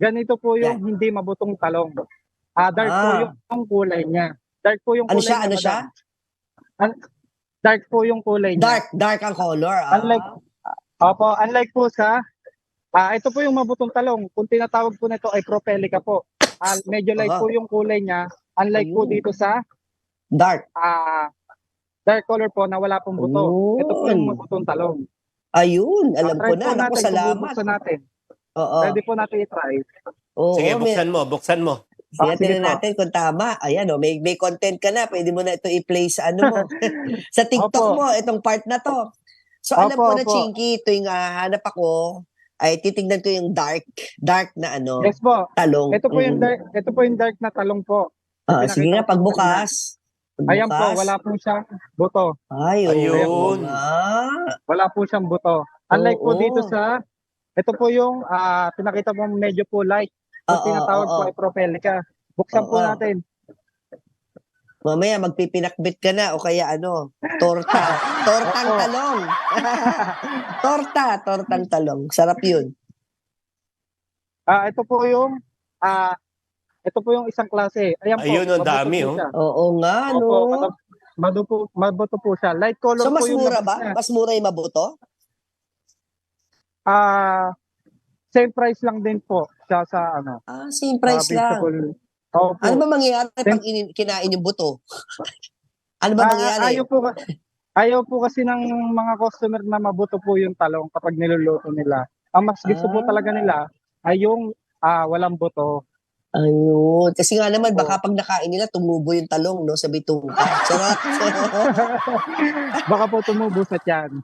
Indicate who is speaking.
Speaker 1: ganito po yung hindi mabutong talong. Ah, dark po
Speaker 2: Ah.
Speaker 1: yung, yung kulay niya. Dark po yung
Speaker 2: Ano
Speaker 1: kulay
Speaker 2: siya?
Speaker 1: niya,
Speaker 2: Ano siya?
Speaker 1: An- dark po yung kulay niya.
Speaker 2: Dark, dark ang color. Ah.
Speaker 1: Unlike, opo, unlike po sa, ah, ito po yung mabutong talong. Kung tinatawag po nito ay propelica po. Ah, medyo light
Speaker 2: Aha.
Speaker 1: po yung kulay niya. Unlike po
Speaker 2: Ayun.
Speaker 1: dito sa
Speaker 2: dark.
Speaker 1: ah, dark color po na wala pong buto. Ito po yung mabutong talong.
Speaker 2: Ayun, alam
Speaker 1: Ah,
Speaker 2: ko na.
Speaker 1: po
Speaker 2: Naku, salamat.
Speaker 1: natin.
Speaker 2: Oo.
Speaker 1: Pwede po natin i-try.
Speaker 2: Oo,
Speaker 3: Sige,
Speaker 2: may-
Speaker 3: buksan mo, buksan mo.
Speaker 2: Sige,
Speaker 1: Ah, sige
Speaker 2: tingnan
Speaker 1: po.
Speaker 2: natin kung tama. Ayan, oh, may, may content ka na. Pwede mo na ito i-play sa ano mo. sa TikTok
Speaker 1: Opo.
Speaker 2: mo, itong part na to. So, alam
Speaker 1: Opo,
Speaker 2: ko na,
Speaker 1: opo.
Speaker 2: Chinky, tuwing ah, hanap ako, ay titignan ko yung dark, dark na ano,
Speaker 1: Yes po.
Speaker 2: talong.
Speaker 1: Ito po yung
Speaker 2: Mm.
Speaker 1: dark, ito po yung dark na talong po.
Speaker 2: Ah,
Speaker 1: pinakita
Speaker 2: sige nga,
Speaker 1: ko po
Speaker 2: pagbukas.
Speaker 1: Ayan po,
Speaker 2: Pagbukas.
Speaker 1: wala po siyang buto.
Speaker 2: Ay, oo
Speaker 3: Ayun.
Speaker 2: nga.
Speaker 1: Wala po siyang buto. Unlike po
Speaker 2: Oo.
Speaker 1: dito sa, ito po yung ah, pinakita mo medyo po light. Yung
Speaker 2: Oo,
Speaker 1: tinatawag
Speaker 2: oo.
Speaker 1: po ay propelica. Buksan po
Speaker 2: Oo.
Speaker 1: natin.
Speaker 2: Mamaya magpipinakbit ka na o kaya ano, torta. Tortang
Speaker 1: Oo.
Speaker 2: talong. torta, tortang talong. Sarap yun.
Speaker 1: Ah, ito po yung ah ito po yung isang klase. Ayan po.
Speaker 3: Ayun, ang
Speaker 1: mabuto
Speaker 3: dami,
Speaker 1: po
Speaker 3: oh.
Speaker 1: siya.
Speaker 2: Oo nga, no.
Speaker 1: Opo, mabuto, mabuto, mabuto po siya. Light color
Speaker 2: So, mas
Speaker 1: po yung
Speaker 2: mura
Speaker 1: labas
Speaker 2: ba?
Speaker 1: niya.
Speaker 2: Mas mura yung mabuto?
Speaker 1: Ah, same price lang din po siya sa ano.
Speaker 2: Ah, same price lang.
Speaker 1: vegetable. Opo.
Speaker 2: Ano ba mangyayari pag inin- kinain yung buto? ano ba
Speaker 1: Ah,
Speaker 2: mangyayari?
Speaker 1: ayaw po ka- ayaw po kasi ng mga customer na mabuto po yung talong kapag niluluto nila. Ang mas gusto po
Speaker 2: Ah.
Speaker 1: talaga nila ay yung ah, walang buto.
Speaker 2: Ayun. Kasi nga naman, baka pag nakain nila, tumubo yung talong, no? Sa bitungka. Sarap.
Speaker 1: Baka po tumubo sa tiyan.